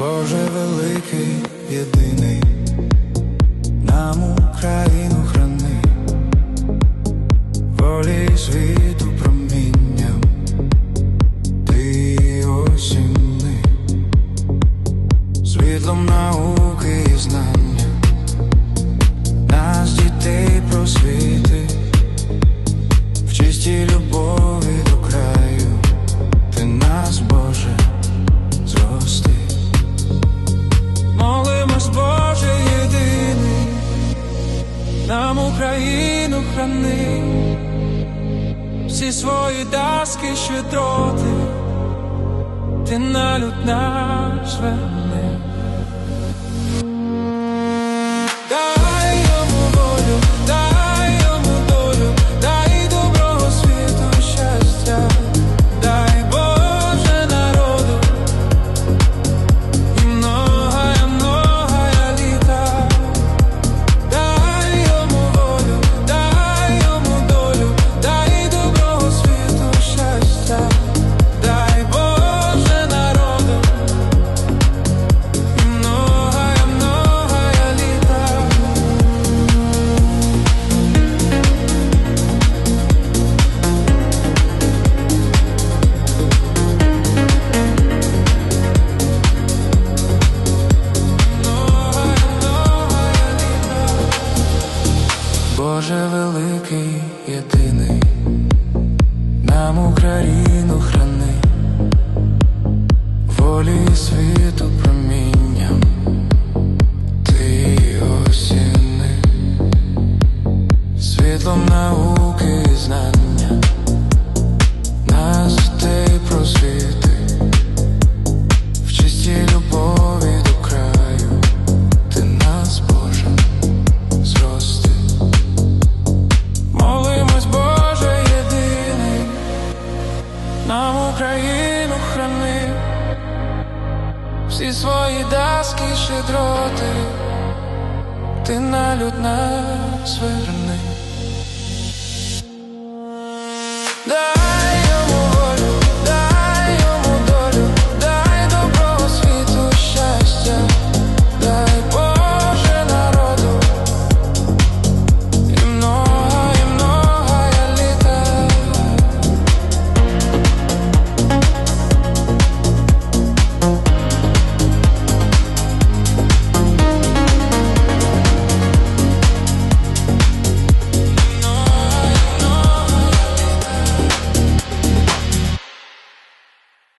великий, єдиний, нам Україну храни, волі світу промінням, ти осінни, світлом науки і знання, нас дітей просвіти, нам Україну храни, всі свої даски щедроти, ти на люд наш. Боже великий, єдиний, нам Україну храни, волі світу промінням, ти осіни, світлом науки знання, нам Україну храни, всі свої даски щедроти, ти на люд нас верни.